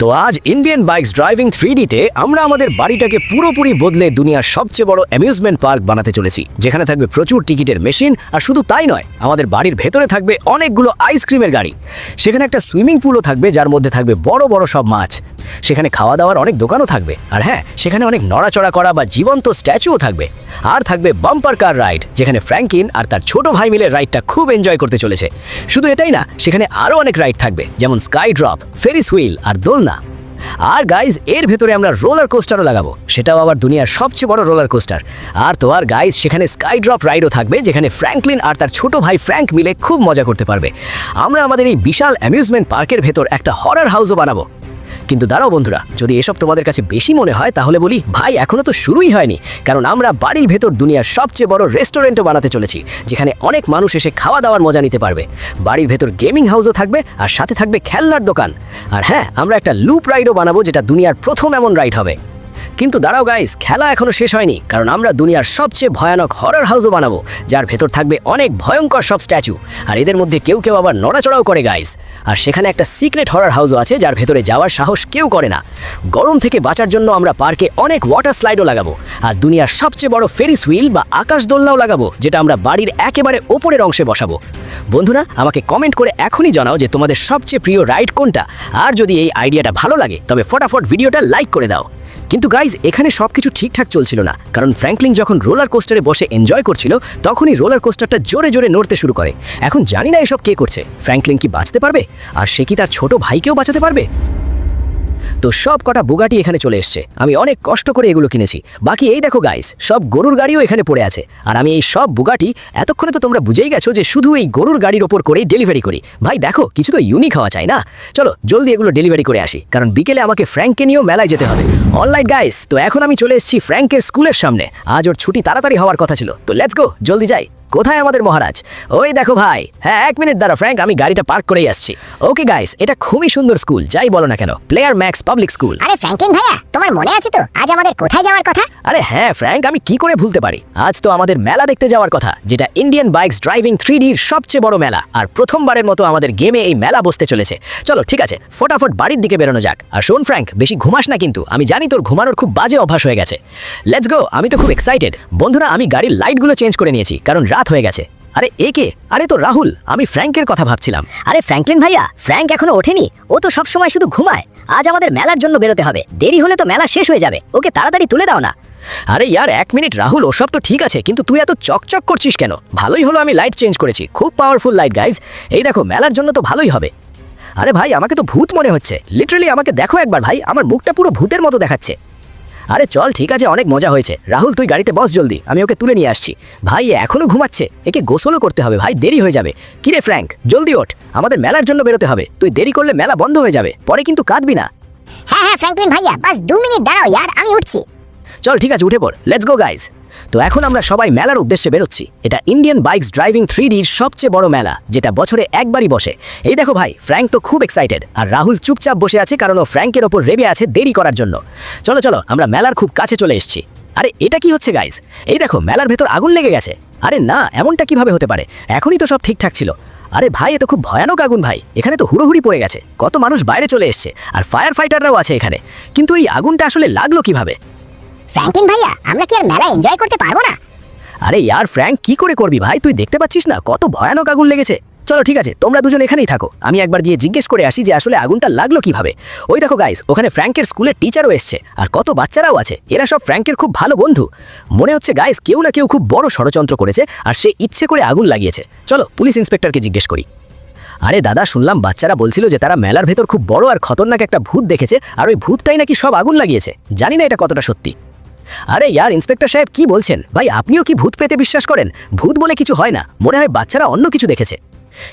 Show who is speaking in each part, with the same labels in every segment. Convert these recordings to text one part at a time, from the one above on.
Speaker 1: তো আজ Indian bikes driving three তে আমরা আমাদের বাড়িটাকে পুরোপুরি বদলে দুনিয়ার সবচেয়ে বড় অ্যামিউজমেন্ট পার্ক বানাতে চলেছি। যেখানে থাকবে প্রচুর টিকিটের মেশিন আর শুধু তাই নয়, আমাদের বাড়ির ভেতরে থাকবে অনেকগুলো আইসক্রিমের গাড়ি। সেখানে একটা সুইমিং পুলও থাকবে, যার মধ্যে থাকবে বড় বড় সব মাছ। সেখানে খাওয়া দাওয়ার অনেক দোকানও থাকবে, আর হ্যাঁ সেখানে অনেক নড়াচড়া করা বা জীবন্ত স্ট্যাচুও থাকবে। আর থাকবে বাম্পার কার রাইড যেখানে ফ্র্যাঙ্কিন আর তার ছোট ভাই মিলে রাইডটা খুব এনজয় করতে চলেছে। শুধু এটাই না, সেখানে আরও অনেক রাইড থাকবে, যেমন স্কাই ড্রপ ফেরিস হুইল আর দোলনা। আর গাইজ এর ভেতরে আমরা রোলার কোস্টারও লাগাবো। সেটাও আবার দুনিয়ার সবচেয়ে বড় রোলার কোস্টার আর তো আর গাইজ সেখানে স্কাই ড্রপ রাইডও থাকবে, যেখানে ফ্র্যাঙ্কলিন আর তার ছোট ভাই ফ্র্যাঙ্ক মিলে খুব মজা করতে পারবে। আমরা আমাদের এই বিশাল অ্যামিউজমেন্ট পার্কের ভেতর একটা হরার হাউসও বানাবো। কিন্তু দাঁড়াও বন্ধুরা, যদি এসব তোমাদের কাছে বেশি মনে হয়, তাহলে বলি, ভাই, এখনও তো শুরুই হয়নি, কারণ আমরা বাড়ির ভেতর দুনিয়ার সবচেয়ে বড় রেস্টুরেন্টও বানাতে চলেছি, যেখানে অনেক মানুষ এসে খাওয়া দাওয়ার মজা নিতে পারবে। বাড়ির ভেতর গেমিং হাউসও থাকবে, আর সাথে থাকবে খেলনার দোকান। আর হ্যাঁ আমরা একটা লুপ রাইডও বানাবো, যেটা দুনিয়ার প্রথম এমন রাইড হবে। কিন্তু দাঁড়াও গাইস খেলা এখনও শেষ হয়নি, কারণ আমরা দুনিয়ার সবচেয়ে ভয়ানক হরর হাউসও বানাবো, যার ভেতর থাকবে অনেক ভয়ঙ্কর সব স্ট্যাচু আর এদের মধ্যে কেউ কেউ আবার নড়াচড়াও করে গাইস আর সেখানে একটা সিক্রেট হরর হাউসও আছে, যার ভেতরে যাওয়ার সাহস কেউ করে না। গরম থেকে বাঁচার জন্য আমরা পার্কে অনেক ওয়াটার স্লাইডও লাগাবো, আর দুনিয়ার সবচেয়ে বড় ফেরিস হুইল বা আকাশ দোলনাও লাগাবো, যেটা আমরা বাড়ির একেবারে ওপরের অংশে বসাবো। বন্ধুরা, আমাকে কমেন্ট করে এখনই জানাও যে তোমাদের সবচেয়ে প্রিয় রাইড কোনটা, আর যদি এই আইডিয়াটা ভালো লাগে, তবে ফটাফট ভিডিওটা লাইক করে দাও। কিন্তু গাইজ এখানে সব কিছু ঠিকঠাক চলছিল না। কারণ ফ্র্যাঙ্কলিন যখন রোলার কোস্টারে বসে এনজয় করছিল, তখনই রোলার কোস্টারটা জোরে জোরে নড়তে শুরু করে। এখন জানি না এসব কে করছে। ফ্র্যাঙ্কলিন কি বাঁচতে পারবে? আর সে কি তার ছোট ভাইকেও বাঁচাতে পারবে? তো সব কটা বুগাটি এখানে চলে এসছে। আমি অনেক কষ্ট করে এগুলো কিনেছি। বাকি এই দেখো গাইস সব গরুর গাড়িও এখানে পড়ে আছে। আর আমি এই সব বুগাটি, এতক্ষণে তো তোমরা বুঝেই গেছো যে শুধু এই গরুর গাড়ির ওপর করেই ডেলিভারি করি। ভাই দেখো, কিছু তো ইউনিক হওয়া চাই না? চলো, জলদি এগুলো ডেলিভারি করে আসি। কারণ বিকেলে আমাকে ফ্র্যাঙ্ককে নিয়েও মেলায় যেতে হবে। অনলাইন গাইস তো এখন আমি চলে এসেছি ফ্র্যাঙ্কের স্কুলের সামনে। আজ ওর ছুটি তাড়াতাড়ি হওয়ার কথা ছিল। তো লেটস গো জলদি যাই। কোথায় আমাদের মহারাজ? ওই দেখো ভাই। হ্যাঁ এক মিনিট দাঁড়া ফ্র্যাঙ্ক আমি গাড়িটা পার্ক করেই আসছি। ওকে গাইস এটা খুবই সুন্দর স্কুল যাই বলো না কেন। প্লেয়ার ম্যাক্স পাবলিক স্কুল
Speaker 2: আরে ফ্র্যাঙ্কলিন ভাইয়া তোমার মনে আছে তো? আজ আমাদের কোথায় যাওয়ার কথা?
Speaker 1: আরে হ্যাঁ ফ্র্যাঙ্ক আমি কি করে ভুলতে পারি? আজ তো আমাদের মেলা দেখতে যাওয়ার কথা যেটা ইন্ডিয়ান বাইকস ড্রাইভিং থ্রি ডির সবচেয়ে বড় মেলা আর প্রথমবারের মতো আমাদের গেমে এই মেলা বসতে চলেছে। চলো ঠিক আছে ফটাফট বাড়ির দিকে বেরোনো যাক। আর শোন ফ্র্যাঙ্ক বেশি ঘুমাস না কিন্তু আমি জানি তোর ঘুমানোর খুব বাজে অভ্যাস হয়ে গেছে। লেটস গো আমি তো খুব এক্সাইটেড বন্ধুরা আমি গাড়ির লাইটগুলো চেঞ্জ করে নিয়েছি কারণ রাত হয়ে গেছে। আরে এ কে? আরে তো রাহুল আমি ফ্র্যাঙ্কের কথা ভাবছিলাম।
Speaker 2: আরে ফ্র্যাঙ্কলিন ভাইয়া ফ্র্যাঙ্ক এখনও ওঠেনি। ও তো সব সময় শুধু ঘুমায়। আজ আমাদের মেলার জন্য বেরোতে হবে। দেরি হলে তো মেলা শেষ হয়ে যাবে। ওকে তাড়াতাড়ি তুলে দাও না।
Speaker 1: আরে ইয়ার এক মিনিট রাহুল ওসব তো ঠিক আছে কিন্তু তুই এত চকচক করছিস কেন? ভালোই হলো আমি লাইট চেঞ্জ করেছি। খুব পাওয়ারফুল লাইট গাইজ এই দেখো মেলার জন্য তো ভালোই হবে। আরে ভাই আমাকে তো ভূত মনে হচ্ছে। লিটারালি আমাকে দেখো একবার ভাই। আমার মুখটা পুরো ভূতের মতো দেখাচ্ছে। আরে চল ঠিক আছে অনেক মজা হয়েছে। রাহুল তুই গাড়িতে বস জলদি আমি ওকে তুলে নিয়ে আসছি। ভাই এখনও ঘুমাচ্ছে একে গোসলও করতে হবে ভাই দেরি হয়ে যাবে। কিরে ফ্র্যাঙ্ক জলদি ওঠ আমাদের মেলার জন্য বেরোতে হবে। তুই দেরি করলে মেলা বন্ধ হয়ে যাবে পরে কিন্তু কাঁদবি না।
Speaker 2: হ্যাঁ হ্যাঁ ফ্র্যাঙ্কলিন ভাইয়া বাস দু মিনিট দাঁড়াও ইয়ার আমি উঠছি।
Speaker 1: চল ঠিক আছে উঠে পড় লেটস গো গাইজ তো এখন আমরা সবাই মেলার উদ্দেশ্যে বেরোচ্ছি। এটা ইন্ডিয়ান বাইকস ড্রাইভিং থ্রি ডির সবচেয়ে বড় মেলা, যেটা বছরে একবারই বসে। এই দেখো ভাই ফ্র্যাঙ্ক তো খুব এক্সাইটেড আর রাহুল চুপচাপ বসে আছে কারণ ও ফ্র্যাঙ্কের ওপর রেবে আছে দেরি করার জন্য। চলো চলো, আমরা মেলার খুব কাছে চলে এসেছি। আরে, এটা কি হচ্ছে গাইজ এই দেখো, মেলার ভেতর আগুন লেগে গেছে। আরে না, এমনটা কীভাবে হতে পারে? এখনই তো সব ঠিকঠাক ছিল। আরে ভাই, এ তো খুব ভয়ানক আগুন ভাই। এখানে তো হুড়োহুড়ি পড়ে গেছে। কত মানুষ বাইরে চলে এসছে, আর ফায়ার ফাইটাররাও আছে এখানে। কিন্তু এই আগুনটা আসলে লাগল কীভাবে?
Speaker 2: ফ্র্যাঙ্কলিন ভাইয়া, আমরা কি আর মেলা এনজয় করতে পারব না?
Speaker 1: আরে ইয়ার ফ্র্যাঙ্ক, কি করে করবি ভাই? তুই দেখতে পাচ্ছিস না? কত ভয়ানক আগুন লেগেছে। চলো ঠিক আছে, তোমরা দুজন এখানেই থাকো। আমি একবার গিয়ে জিজ্ঞেস করে আসি যে আসলে আগুনটা লাগল কীভাবে। ওই দেখো গাইস ওখানে ফ্র্যাঙ্কের স্কুলের টিচারও এসছে, আর কত বাচ্চারাও আছে। এরা সব ফ্র্যাঙ্কের খুব ভালো বন্ধু। মনে হচ্ছে গাইস কেউ না কেউ খুব বড় ষড়যন্ত্র করেছে, আর সে ইচ্ছে করে আগুন লাগিয়েছে। চলো পুলিশ ইন্সপেক্টরকে জিজ্ঞেস করি। আরে দাদা, শুনলাম বাচ্চারা বলছিল যে তারা মেলার ভেতর খুব বড় আর খতরনাক একটা ভূত দেখেছে, আর ওই ভূতটাই নাকি সব আগুন লাগিয়েছে। জানি না এটা কতটা সত্যি। আরে ইয়ার, ইন্সপেক্টর সাহেব, কি বলছেন? ভাই, আপনিও কি ভূত পেতে বিশ্বাস করেন? ভূত বলে কিছু হয় না। মনে হয় বাচ্চারা অন্য কিছু দেখেছে।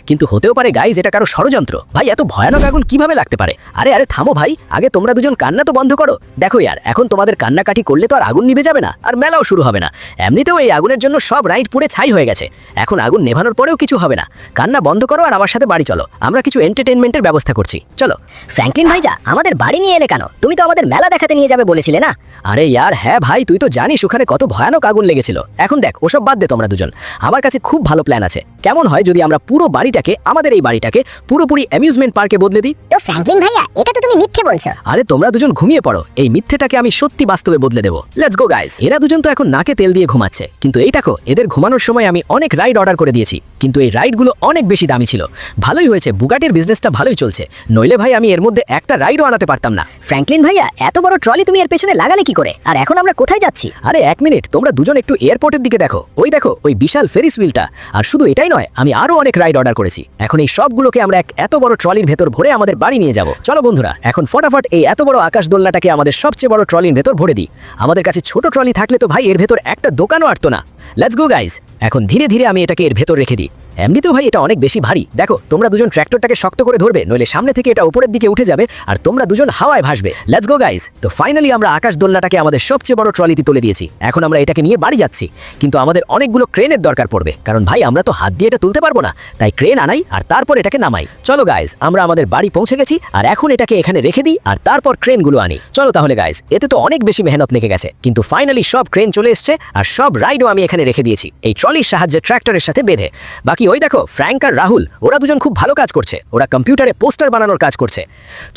Speaker 1: কিন্তু হতেও পারে গাইজ এটা কারও ষড়যন্ত্র। ভাই এত ভয়ানক আগুন কীভাবে লাগতে পারে? আরে আরে থামো ভাই আগে তোমরা দুজন কান্না তো বন্ধ করো। দেখো ইয়ার এখন তোমাদের কান্নাকাটি করলে তো আর আগুন নিভে যাবে না আর মেলাও শুরু হবে না। এমনিতেও এই আগুনের জন্য সব রাইড পুড়ে ছাই হয়ে গেছে। এখন আগুন নেভানোর পরেও কিছু হবে না। কান্না বন্ধ করো আর আমার সাথে বাড়ি চলো। আমরা কিছু এন্টারটেনমেন্টের ব্যবস্থা করছি। চলো।
Speaker 2: ফ্র্যাঙ্কলিন ভাইজা আমাদের বাড়ি নিয়ে এলে কেন? তুমি তো আমাদের মেলা দেখাতে নিয়ে যাবে বলেছিলে না?
Speaker 1: আরে ইয়ার হ্যাঁ ভাই তুই তো জানিস ওখানে কত ভয়ানক আগুন লেগেছিল। এখন দেখ ওসব বাদ দে তোমরা দুজন। আমার কাছে খুব ভালো প্ল্যান আছে। কেমন হয় যদি আমরা পুরো
Speaker 3: বাড়িটাকে আমাদের এই বাড়িটাকে পুরোপুরি অ্যামিউজমেন্ট পার্কে বদলে দিই।
Speaker 4: তো ফ্র্যাঙ্কলিন ভাইয়া এটা তো তুমি মিথ্যে বলছো।
Speaker 3: আরে তোমরা দুজন ঘুমিয়ে পড়ো। এই মিথ্যেটাকে আমি সত্যি বাস্তবে বদলে দেবো। লেটস গো গাইস এরা দুজন তো এখন নাকে তেল দিয়ে ঘুমাচ্ছে। কিন্তু এইটাকো এদের ঘুমানোর সময় আমি অনেক রাইড অর্ডার করে দিয়েছি। কিন্তু এই রাইডগুলো অনেক বেশি দামি ছিল। ভালোই হয়েছে বুগাটির বিজনেসটা ভালোই চলছে। নইলে ভাই আমি এর মধ্যে একটা রাইডও আনাতে পারতাম না।
Speaker 2: ফ্র্যাঙ্কলিন ভাইয়া এত বড় ট্রলি তুমি এর পেছনে লাগালে কি করে? আর এখন আমরা কোথায় যাচ্ছি?
Speaker 3: আরে এক মিনিট তোমরা দুজন একটু এয়ারপোর্টের দিকে দেখো। ওই দেখো ওই বিশাল ফেরিস হুইলটা আর শুধু এটাই নয় আমি আরও অনেক রাইড অর্ডার করেছি। এখন এই সবগুলোকে আমরা এক এত বড় ট্রলির ভেতর ভরে আমাদের বাড়ি নিয়ে যাব। চলো বন্ধুরা এখন ফটাফট এই এত বড় আকাশ দোলনাটাকে আমাদের সবচেয়ে বড় ট্রলির ভেতর ভরে দিই। আমাদের কাছে ছোট ট্রলি থাকলে তো ভাই এর ভেতর একটা দোকানও আটতো না। লেটস গো গাইস এখন ধীরে ধীরে আমি এটাকে এর ভেতর রেখে দিই। এমনিতেও ভাই এটা অনেক বেশি ভারী। দেখো, তোমরা দুজন ট্র্যাক্টরটাকে শক্ত করে ধরবে, নইলে সামনে থেকে এটা উপরের দিকে উঠে যাবে আর তোমরা দুজন হাওয়ায় ভাসবে। লেটস গো গাইস তো ফাইনালি আমরা আকাশ দোলনাটাকে আমাদের সবচেয়ে বড় ট্রলিতে তুলে দিয়েছি। এখন আমরা এটাকে নিয়ে বাড়ি যাচ্ছি। কিন্তু আমাদের অনেকগুলো ক্রেনের দরকার পড়বে, কারণ ভাই আমরা তো হাত দিয়ে এটা তুলতে পারব না। তাই ক্রেন আনাই আর তারপর এটাকে নামাই। চলো গাইস আমরা আমাদের বাড়ি পৌঁছে গেছি আর এখন এটাকে এখানে রেখে দিই আর তারপর ক্রেনগুলো আনি। চলো তাহলে গাইস এতে তো অনেক বেশি মেহনত লেগে গেছে। কিন্তু ফাইনালি সব ক্রেন চলে এসছে আর সব রাইডও আমি এখানে রেখে দিয়েছি। এই ট্রলির সাহায্যে ট্র্যাক্টরের সাথে বেঁধে। বাকি ওই দেখো ফ্র্যাঙ্ক আর রাহুল, ওরা দুজন খুব ভালো কাজ করছে। ওরা কম্পিউটারে পোস্টার বানানোর কাজ করছে।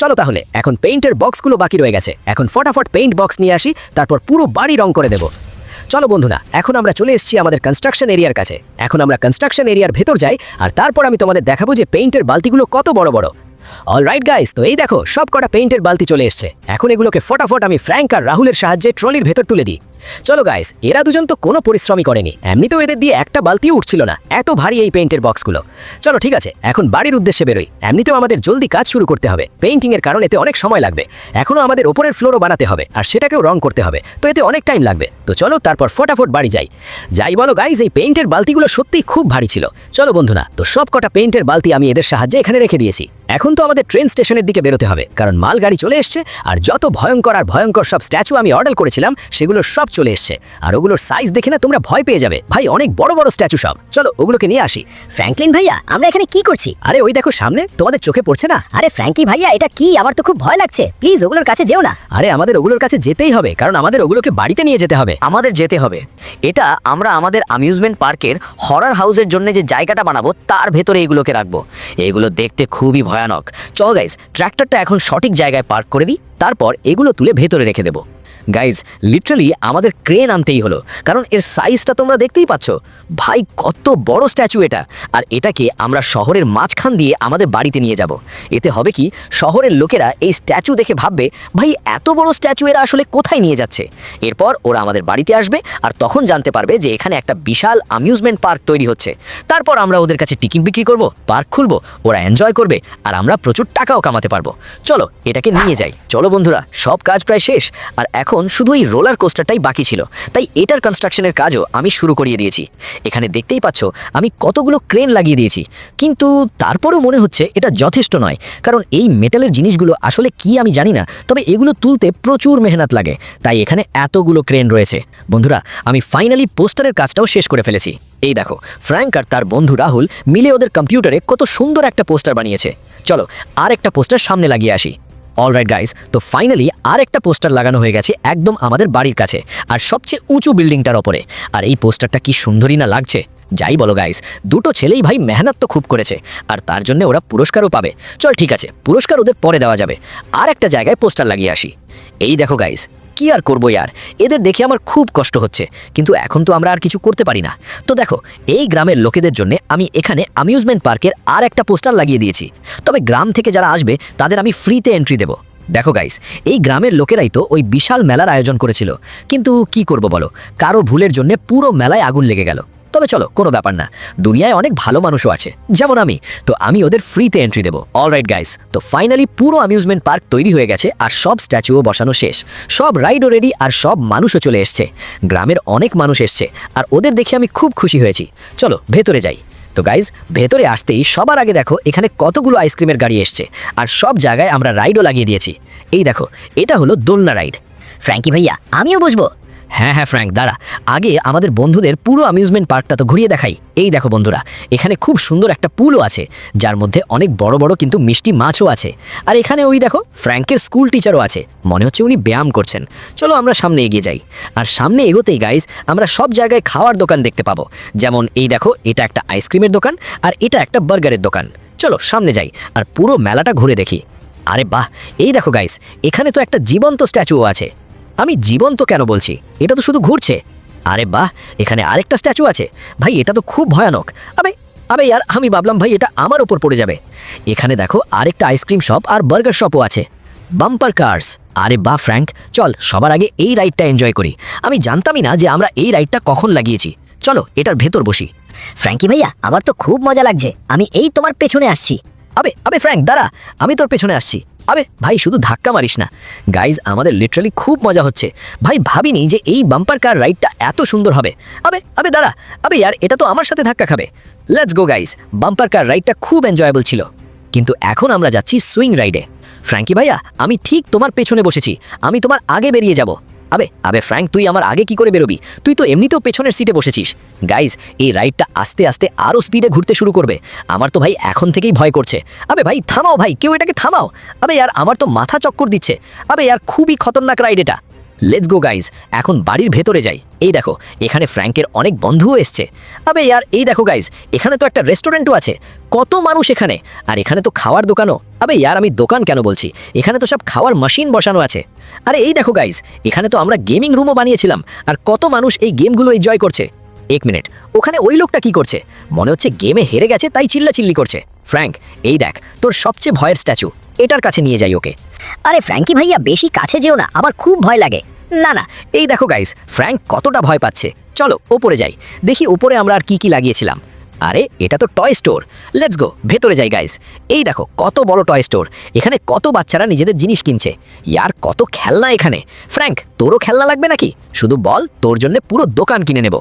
Speaker 3: চলো তাহলে, এখন পেইন্টের বক্সগুলো বাকি রয়ে গেছে। এখন ফটাফট পেইন্ট বক্স নিয়ে আসি, তারপর পুরো বাড়ি রং করে দেবো। চলো বন্ধুরা, এখন আমরা চলে এসেছি আমাদের কনস্ট্রাকশন এরিয়ার কাছে। এখন আমরা কনস্ট্রাকশন এরিয়ার ভেতর যাই, আর তারপর আমি তোমাদের দেখাবো যে পেইন্টের বালতিগুলো কত বড় বড়। অল রাইট গাইস তো এই দেখো সব কটা পেইন্টের বালতি চলে এসছে। এখন এগুলোকে ফটাফট আমি ফ্র্যাঙ্ক আর রাহুলের সাহায্যে ট্রলির ভেতর তুলে দিই। চলো গাইস এরা দুজন তো কোনো পরিশ্রমই করেনি। এমনিতেও এদের দিয়ে একটা বালতিও উঠছিল না। এত ভারী এই পেইন্টের বক্সগুলো চলো ঠিক আছে, এখন বাড়ির উদ্দেশ্যে বেরোই। এমনিতেও আমাদের জলদি কাজ শুরু করতে হবে। পেইন্টিং এর কারণে, এতে অনেক সময় লাগবে। এখনও আমাদের ওপরের ফ্লোরও বানাতে হবে, আর সেটাকেও রং করতে হবে। তো এতে অনেক টাইম লাগবে। তো চলো তারপর ফটাফট বাড়ি যাই। যাই বলো গাইজ এই পেইন্টের বালতিগুলো সত্যিই খুব ভারী ছিল। চলো বন্ধুরা, তো সব কটা পেইন্টের বালতি আমি এদের সাহায্যে এখানে রেখে দিয়েছি। এখন তো আমাদের ট্রেন স্টেশনের দিকে বেরোতে হবে, কারণ মালগাড়ি চলে এসছে, আর যত ভয়ঙ্কর আর ভয়ঙ্কর সব স্ট্যাচু আমি অর্ডার করেছিলাম, সেগুলো সব চলে এসছে। আর ওগুলোর সাইজ দেখে না তোমরা ভয় পেয়ে যাবে। ভাই অনেক বড় বড় স্ট্যাচু সব। চলো ওগুলোকে নিয়ে আসি।
Speaker 2: ফ্র্যাঙ্কলিন ভাইয়া আমরা এখানে কি করছি?
Speaker 3: আরে ওই দেখো সামনে তোমাদের চোখে পড়ছে না?
Speaker 2: আরে ফ্র্যাঙ্কি ভাইয়া এটা কি? আমার তো খুব ভয় লাগছে। প্লিজ ওগুলোর কাছে যেও না।
Speaker 3: আরে আমাদের ওগুলোর কাছে যেতেই হবে কারণ আমাদের ওগুলোকে বাড়িতে নিয়ে যেতে হবে।
Speaker 1: আমাদের যেতে হবে। এটা আমরা আমাদের অ্যামিউজমেন্ট পার্কের হরার হাউসের জন্য যে জায়গাটা বানাবো তার ভেতরে এগুলোকে রাখব। এগুলো দেখতে খুবই ভয়ানক। চল গাইজ ট্র্যাক্টরটা এখন সঠিক জায়গায় পার্ক করে দিই তারপর এগুলো তুলে ভেতরে রেখে দেবো। গাইজ লিটারালি আমাদের ক্রেন আনতেই হলো। কারণ এর সাইজটা তোমরা দেখতেই পাচ্ছ। ভাই, কত বড় স্ট্যাচু এটা। আর এটাকে আমরা শহরের মাঝখান দিয়ে আমাদের বাড়িতে নিয়ে যাব। এতে হবে কি, শহরের লোকেরা এই স্ট্যাচু দেখে ভাববে, ভাই, এত বড় স্ট্যাচু এরা আসলে কোথায় নিয়ে যাচ্ছে? এরপর ওরা আমাদের বাড়িতে আসবে আর তখন জানতে পারবে যে এখানে একটা বিশাল অ্যামিউজমেন্ট পার্ক তৈরি হচ্ছে। তারপর আমরা ওদের কাছে টিকিট বিক্রি করব পার্ক খুলবো, ওরা এনজয় করবে, আর আমরা প্রচুর টাকাও কামাতে পারব। চলো, এটাকে নিয়ে যাই। চলো বন্ধুরা, সব কাজ প্রায় শেষ। আর এখন শুধু এই রোলার কোস্টারটাই বাকি ছিল, তাই এটার কনস্ট্রাকশনের কাজও আমি শুরু করিয়ে দিয়েছি। এখানে দেখতেই পাচ্ছ, আমি কতগুলো ক্রেন লাগিয়ে দিয়েছি, কিন্তু তারপরেও মনে হচ্ছে এটা যথেষ্ট নয়, কারণ এই মেটালের জিনিসগুলো আসলে কি আমি জানি না, তবে এগুলো তুলতে প্রচুর মেহনত লাগে, তাই এখানে এতগুলো ক্রেন রয়েছে। বন্ধুরা, আমি ফাইনালি পোস্টারের কাজটাও শেষ করে ফেলেছি। এই দেখো ফ্র্যাঙ্ক আর তার বন্ধু রাহুল মিলে ওদের কম্পিউটারে কত সুন্দর একটা পোস্টার বানিয়েছে। চলো আর একটা পোস্টার সামনে লাগিয়ে আসি। অলরাইট গাইস তো ফাইনালি আর একটা পোস্টার লাগানো হয়ে গেছে একদম আমাদের বাড়ির কাছে, আর সবচেয়ে উঁচু বিল্ডিংটার ওপরে। আর এই পোস্টারটা কি সুন্দরী না লাগছে? যাই বলো গাইস দুটো ছেলেই ভাই মেহনত তো খুব করেছে, আর তার জন্য ওরা পুরস্কারও পাবে। চল, ঠিক আছে, পুরস্কার ওদের পরে দেওয়া যাবে। আর একটা জায়গায় পোস্টার লাগিয়ে আসি। এই দেখো গাইস কি আর করব আর এদের দেখে আমার খুব কষ্ট হচ্ছে, কিন্তু এখন তো আমরা আর কিছু করতে পারি না। তো দেখো, এই গ্রামের লোকেদের জন্য আমি এখানে অ্যামিউজমেন্ট পার্কের আর একটা পোস্টার লাগিয়ে দিয়েছি। তবে গ্রাম থেকে যারা আসবে, তাদের আমি ফ্রিতে এন্ট্রি দেবো। দেখো গাইস এই গ্রামের লোকেরাই তো ওই বিশাল মেলার আয়োজন করেছিল। কিন্তু কি করব বলো? কারও ভুলের জন্য পুরো মেলায় আগুন লেগে গেল। তবে চলো, কোনো ব্যাপার না। দুনিয়ায় অনেক ভালো মানুষও আছে। যেমন আমি। তো আমি ওদের ফ্রিতে এন্ট্রি দেবো। অলরাইট গাইস তো ফাইনালি পুরো অ্যামিউজমেন্ট পার্ক তৈরি হয়ে গেছে আর সব স্ট্যাচুও বসানো শেষ। সব রাইডও রেডি আর সব মানুষও চলে এসছে। গ্রামের অনেক মানুষ এসছে। আর ওদের দেখে আমি খুব খুশি হয়েছি। চলো, ভেতরে যাই। তো গাইজ ভেতরে আসতেই সবার আগে দেখো, এখানে কতগুলো আইসক্রিমের গাড়ি এসছে। আর সব জায়গায় আমরা রাইডও লাগিয়ে দিয়েছি। এই দেখো, এটা হলো দোলনা রাইড
Speaker 2: ফ্র্যাঙ্কি ভাইয়া, আমিও বসবো।
Speaker 1: হ্যাঁ হ্যাঁ ফ্র্যাঙ্ক দাঁড়া। আগে আমাদের বন্ধুদের পুরো অ্যামিউজমেন্ট পার্কটা তো ঘুরিয়ে দেখাই। এই দেখো বন্ধুরা, এখানে খুব সুন্দর একটা পুলও আছে, যার মধ্যে অনেক বড় বড় কিন্তু মিষ্টি মাছও আছে। আর এখানে ওই দেখো ফ্র্যাঙ্কের স্কুল টিচারও আছে, মনে হচ্ছে উনি ব্যায়াম করছেন। চলো আমরা সামনে এগিয়ে যাই। আর সামনে এগোতেই গাইজ আমরা সব জায়গায় খাওয়ার দোকান দেখতে পাবো। যেমন এই দেখো, এটা একটা আইসক্রিমের দোকান, আর এটা একটা বার্গারের দোকান। চলো সামনে যাই, আর পুরো মেলাটা ঘুরে দেখি। আরে বাহ, এই দেখো গাইস এখানে তো একটা জীবন্ত স্ট্যাচুও আছে। আমি জীবন্ত কেন বলছি? এটা তো শুধু ঘুরছে। আরে বাহ এখানে আরেকটা স্ট্যাচু আছে। ভাই এটা তো খুব ভয়ানক। আবে আবে ইয়ার আমি ভাবলাম ভাই এটা আমার ওপর পড়ে যাবে। এখানে দেখো আরেকটা আইসক্রিম শপ আর বার্গার শপও আছে। Bumper cars. আরে বাহ ফ্র্যাঙ্ক চল সবার আগে এই রাইডটা এনজয় করি। আমি জানতামই না যে আমরা এই রাইডটা কখন লাগিয়েছি। চলো এটার ভেতর বসি।
Speaker 2: ফ্র্যাঙ্কি ভাইয়া আমার তো খুব মজা লাগছে। আমি এই তোমার পেছনে আসছি।
Speaker 1: আবে আবে ফ্র্যাঙ্ক দাঁড়া আমি তোর পেছনে আসছি। আবে, ভাই, শুধু ধাক্কা মারিস না। গাইজ আমাদের লিটারালি খুব মজা হচ্ছে। ভাই, ভাবিনি যে এই বাম্পার কার রাইডটা এত সুন্দর হবে। আবে আবে, দাঁড়া। আবে, ইয়ার, এটা তো আমার সাথে ধাক্কা খাবে। Let's go guys bumper car রাইডটা খুব এনজয়েবল ছিল। কিন্তু এখন আমরা যাচ্ছি সুইং রাইডে ফ্র্যাঙ্কি ভাইয়া, আমি ঠিক তোমার পেছনে বসেছি। আমি তোমার আগে বেরিয়ে যাব। আবে আবে ফ্র্যাঙ্ক, তুই আমার আগে কি করে বেরোবি? তুই তো এমনিতেও পেছনের সিটে বসেছিস। গাইজ এই রাইডটা আস্তে আস্তে আরও স্পিডে ঘুরতে শুরু করবে। আমার তো ভাই এখন থেকেই ভয় করছে। আবে ভাই, থামাও ভাই, কেউ এটাকে থামাও। আবে, আর আমার তো মাথা চক্কর দিচ্ছে। আবে, আর খুবই খতরনাক রাইড এটা। লেটস গো গাইজ এখন বাড়ির ভেতরে যাই। এই দেখো, এখানে ফ্র্যাঙ্কের অনেক বন্ধুও এসছে। আবে ইয়ার, এই দেখো গাইজ এখানে তো একটা রেস্টুরেন্টও আছে। কত মানুষ এখানে। আর এখানে তো খাওয়ার দোকানও। আবে ইয়ার, আমি দোকান কেন বলছি? এখানে তো সব খাওয়ার মেশিন বসানো আছে। আরে এই দেখো গাইজ এখানে তো আমরা গেমিং রুমও বানিয়েছিলাম। আর কত মানুষ এই গেমগুলো এনজয় করছে। এক মিনিট ওখানে ওই লোকটা কি করছে? মনে হচ্ছে গেমে হেরে গেছে, তাই চিল্লাচিল্লি করছে। ফ্র্যাঙ্ক এই দেখ, তোর সবচেয়ে ভয়ের স্ট্যাচু এটার কাছে নিয়ে যাই ওকে।
Speaker 2: আরে ফ্র্যাঙ্কি ভাইয়া বেশি কাছে যেও না আমার খুব ভয় লাগে। না না।
Speaker 1: এই দেখো গাইস ফ্র্যাঙ্ক কতটা ভয় পাচ্ছে। চলো ওপরে যাই। দেখি ওপরে আমরা আর কি কি লাগিয়েছিলাম। আরে এটা তো টয় স্টোর লেটস গো ভেতরে যাই গাইস এই দেখো কত বড় টয় স্টোর এখানে কত বাচ্চারা নিজেদের জিনিস কিনছে। ইয়ার কত খেলনা এখানে। ফ্র্যাঙ্ক তোরও খেলনা লাগবে নাকি? শুধু বল তোর জন্য পুরো দোকান কিনে নেব।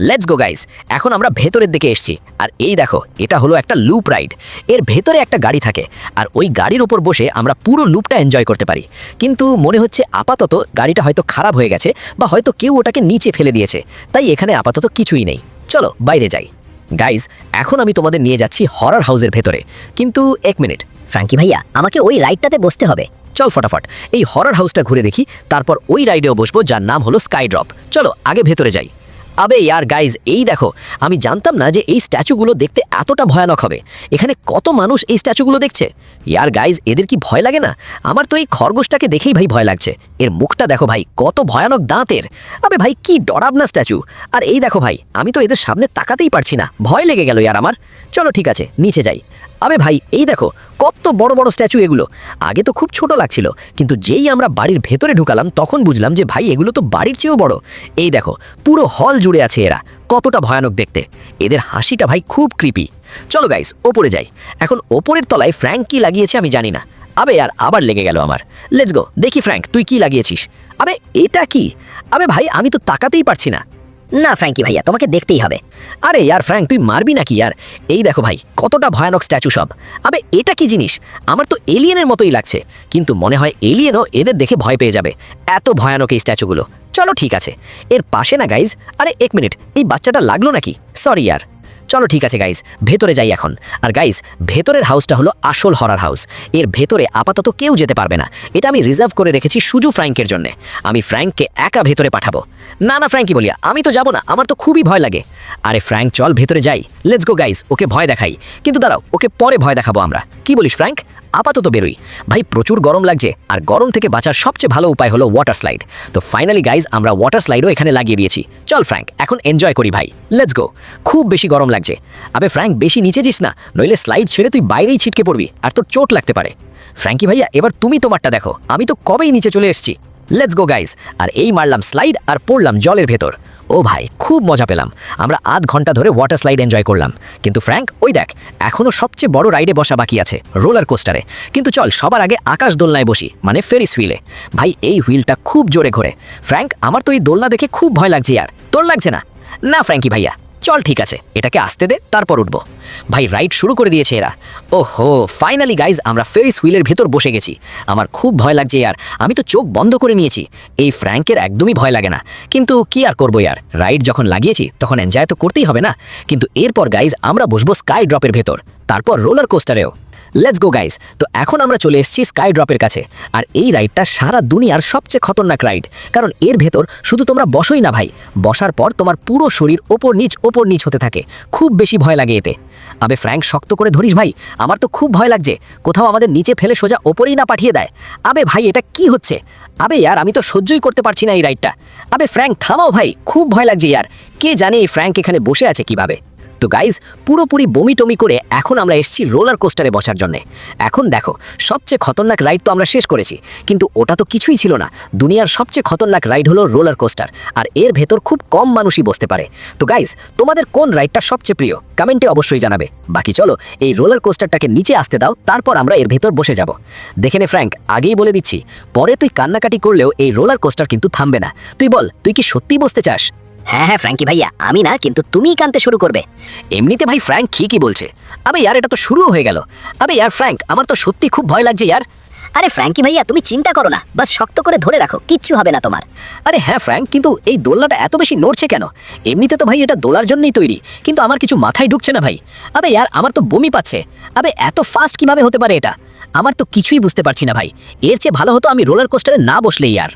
Speaker 1: লেটস গো গাইস এখন আমরা ভেতরের দিকে এসেছি। আর এই দেখো, এটা হলো একটা লুপ রাইড এর ভেতরে একটা গাড়ি থাকে। আর ওই গাড়ির ওপর বসে আমরা পুরো লুপটা এনজয় করতে পারি। কিন্তু মনে হচ্ছে আপাতত গাড়িটা হয়তো খারাপ হয়ে গেছে বা হয়তো কেউ ওটাকে নিচে ফেলে দিয়েছে। তাই এখানে আপাতত কিছুই নেই। চলো, বাইরে যাই। গাইজ এখন আমি তোমাদের নিয়ে যাচ্ছি হরার হাউসের ভেতরে। কিন্তু এক মিনিট
Speaker 2: ফ্র্যাঙ্কি ভাইয়া, আমাকে ওই রাইডটাতে বসতে হবে।
Speaker 1: চল ফটাফট। এই হরার হাউসটা ঘুরে দেখি। তারপর ওই রাইডেও বসবো, যার নাম হলো স্কাই ড্রপ চলো, আগে ভেতরে যাই। আবে ইয়ার গাইজ এই দেখো, আমি জানতাম না যে এই স্ট্যাচুগুলো দেখতে এতটা ভয়ানক হবে। এখানে কত মানুষ এই স্ট্যাচুগুলো দেখছে? ইয়ার গাইজ এদের কি ভয় লাগে না? আমার তো এই খরগোশটাকে দেখেই ভাই ভয় লাগছে। এর মুখটা দেখো ভাই, কত ভয়ানক দাঁতের। আবে ভাই, কি ডরাবনা স্ট্যাচু। আর এই দেখো ভাই, আমি তো এদের সামনে তাকাতেই পারছি না। ভয় লেগে গেল ইয়ার আমার। চলো ঠিক আছে, নিচে যাই। আবে ভাই, এই দেখো, কত বড় বড় স্ট্যাচু এগুলো। আগে তো খুব ছোট লাগছিল, কিন্তু যেই আমরা বাড়ির ভেতরে ঢুকালাম, তখন বুঝলাম যে ভাই, এগুলো তো বাড়ির চেয়েও বড়। এই দেখো, পুরো হল জুড়ে আছে এরা, কতটা ভয়ানক দেখতে। এদের হাসিটা ভাই খুব কৃপি চলো গাইস ওপরে যাই। এখন ওপরের তলায় ফ্র্যাঙ্ক কি লাগিয়েছে আমি জানি না। আবে আর আবার লেগে গেল আমার। লেটস গো দেখি ফ্র্যাঙ্ক তুই কি লাগিয়েছিস? আবে, এটা কি? আবে ভাই, আমি তো তাকাতেই পারছি না।
Speaker 2: না ফ্র্যাঙ্কি ভাইয়া, তোমাকে দেখতেই হবে।
Speaker 1: আরে ইয়ার ফ্র্যাঙ্ক তুই মারবি নাকি ইয়ার এই দেখো ভাই, কতটা ভয়ানক স্ট্যাচু সব। আবে, এটা কি জিনিস? আমার তো এলিয়েনের মতোই লাগছে। কিন্তু মনে হয় এলিয়েনও এদের দেখে ভয় পেয়ে যাবে। এত ভয়ানক এই স্ট্যাচুগুলো চলো ঠিক আছে। এর পাশে না গাইজ আরে, এক মিনিট এই বাচ্চাটা লাগল নাকি? সরি ইয়ার চলো ঠিক আছে গাইস ভেতরে যাই এখন। আর গাইস ভেতরের হাউসটা হলো আসল হরার হাউস এর ভেতরে আপাতত কেউ যেতে পারবে না। এটা আমি রিজার্ভ করে রেখেছি সুজু ফ্র্যাঙ্কের জন্য। আমি ফ্র্যাঙ্ককে একা ভেতরে পাঠাবো। না না, ফ্র্যাঙ্কি বলিয়া, আমি তো যাব না, আমার তো খুবই ভয় লাগে। আরে ফ্র্যাঙ্ক, চল ভেতরে যাই। লেটস গো গাইস ওকে ভয় দেখাই। কিন্তু দাঁড়াও, ওকে পরে ভয় দেখাবো আমরা। কি বলিস, ফ্র্যাঙ্ক? আপাতত বেরোই। ভাই, প্রচুর গরম লাগছে, আর গরম থেকে বাঁচার সবচেয়ে ভালো উপায় হলো ওয়াটার স্লাইড তো ফাইনালি গাইজ আমরা ওয়াটার স্লাইডও এখানে লাগিয়ে দিয়েছি। চল ফ্র্যাঙ্ক এখন এনজয় করি, ভাই। লেটস গো খুব বেশি গরম লাগছে। আবে ফ্র্যাঙ্ক বেশি নিচে যাস না, নইলে স্লাইড ছেড়ে তুই বাইরেই ছিটকে পড়বি, আর তোর চোট লাগতে পারে। ফ্র্যাঙ্কি ভাইয়া, এবার তুমি তোমারটা দেখো। আমি তো কবেই নিচে চলে এসেছি। লেটস গো গাইজ আর এই মারলাম স্লাইড আর পড়লাম জলের ভেতর। ও ভাই, খুব মজা পেলাম। আমরা আধ ঘণ্টা ধরে ওয়াটার স্লাইড এনজয় করলাম। কিন্তু ফ্র্যাঙ্ক ওই দেখ এখনও সবচেয়ে বড় রাইডে বসা বাকি আছে রোলার কোস্টারে কিন্তু চল, সবার আগে আকাশ দোলনায় বসি মানে ফেরিস হুইলে ভাই, এই হুইলটা খুব জোরে ঘোরে। ফ্র্যাঙ্ক আমার তো এই দোলনা দেখে খুব ভয় লাগছে আর তোর লাগছে না? না ফ্র্যাঙ্কি ভাইয়া। চল ঠিক আছে, এটাকে আসতে দে, তারপর উঠবো। ভাই রাইড শুরু করে দিয়েছে এরা। ও হো ফাইনালি গাইজ আমরা ফেরিস হুইলের ভেতর বসে গেছি। আমার খুব ভয় লাগছে ইয়ার। আমি তো চোখ বন্ধ করে নিয়েছি। এই ফ্র্যাঙ্কের একদমই ভয় লাগে না। কিন্তু কি আর করব ইয়ার? রাইড যখন লাগিয়েছি, তখন এনজয় তো করতেই হবে না। কিন্তু এরপর গাইজ আমরা বসবো স্কাই ড্রপের ভেতর। তারপর রোলার কোস্টারেও লেটস গো গাইজ তো এখন আমরা চলে এসেছি স্কাই ড্রপের কাছে। আর এই রাইডটা সারা দুনিয়ার সবচেয়ে খতরনাক রাইড কারণ এর ভেতর শুধু তোমরা বসোই না, ভাই। বসার পর তোমার পুরো শরীর ওপর নিচ ওপর নিচ হতে থাকে। খুব বেশি ভয় লাগে এতে। আবে ফ্র্যাঙ্ক শক্ত করে ধরিস, ভাই। আমার তো খুব ভয় লাগছে। কোথাও আমাদের নিচে ফেলে সোজা ওপরেই না পাঠিয়ে দেয়। আবে ভাই, এটা কি হচ্ছে? আবে ইয়ার, আমি তো সহ্যই করতে পারছি না এই রাইডটা আবে ফ্র্যাঙ্ক থামাও, ভাই। খুব ভয় লাগছে, ইয়ার। কে জানে এই ফ্র্যাঙ্ক এখানে বসে আছে কীভাবে? তো গাইজ পুরোপুরি বমি টমি করে এখন আমরা এসেছি রোলার কোস্টারে বসার জন্য। এখন দেখো, সবচেয়ে খতরনাক রাইড তো আমরা শেষ করেছি, কিন্তু ওটা তো কিছুই ছিল না। দুনিয়ার সবচেয়ে খতরনাক রাইড হলো রোলার কোস্টার আর এর ভেতর খুব কম মানুষই বসতে পারে। তো গাইজ তোমাদের কোন রাইডটা সবচেয়ে প্রিয়? কমেন্টে অবশ্যই জানাবে। বাকি চলো, এই রোলার কোস্টারটাকে নিচে আসতে দাও, তারপর আমরা এর ভেতর বসে যাব। দেখে নে ফ্র্যাঙ্ক আগেই বলে দিচ্ছি, পরে তুই কান্নাকাটি করলেও এই রোলার কোস্টার কিন্তু থামবে না। তুই বল, তুই কি সত্যিই বসতে চাস?
Speaker 2: হ্যাঁ হ্যাঁ ফ্র্যাঙ্কি ভাইয়া, আমি না, কিন্তু তুমিই কানতে শুরু করবে।
Speaker 1: এমনিতে ভাই ফ্র্যাঙ্ক ঠিকই বলছে। আবে ইয়ার, এটা তো শুরু হয়ে গেল। আবে ইয়ার ফ্র্যাঙ্ক আমার তো সত্যি খুব ভয় লাগছে ইয়ার।
Speaker 2: আরে ফ্র্যাঙ্কি ভাইয়া, তুমি চিন্তা করো না। বাস, শক্ত করে ধরে রাখো, কিচ্ছু হবে না তোমার।
Speaker 1: আরে হ্যাঁ ফ্র্যাঙ্ক কিন্তু এই দোলনাটা এত বেশি নড়ছে কেন? এমনিতে তো ভাই এটা দোলার জন্যই তৈরি, কিন্তু আমার কিছু মাথায় ঢুকছে না ভাই। আবে ইয়ার, আমার তো বমি পাচ্ছে। আবে এত ফাস্ট কীভাবে হতে পারে এটা? আমার তো কিছুই বুঝতে পারছি না ভাই। এর চেয়ে ভালো হতো আমি রোলার কোস্টারে না বসলে ইয়ার।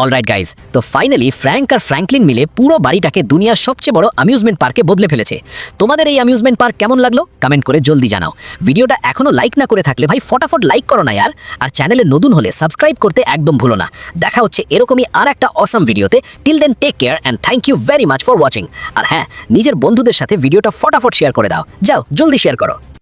Speaker 1: অলরাইট গাইজ তো ফাইনালি ফ্র্যাঙ্ক আর ফ্র্যাঙ্কলিন মিলে পুরো বাড়িটাকে দুনিয়ার সবচেয়ে বড় অ্যামিউজমেন্ট পার্কে বদলে ফেলেছে। তোমাদের এই অ্যামিউজমেন্ট পার্ক কেমন লাগল? কমেন্ট করে জলদি জানাও। ভিডিওটা এখনও লাইক না করে থাকলে ভাই ফটাফট লাইক করো না আর আর চ্যানেলে নতুন হলে সাবস্ক্রাইব করতে একদম ভুলো না। দেখা হচ্ছে এরকমই আর একটা অসাম ভিডিওতে till then take care and thank you very much for watching আর হ্যাঁ নিজের বন্ধুদের সাথে ভিডিওটা ফটাফট শেয়ার করে দাও। যাও, জলদি শেয়ার করো।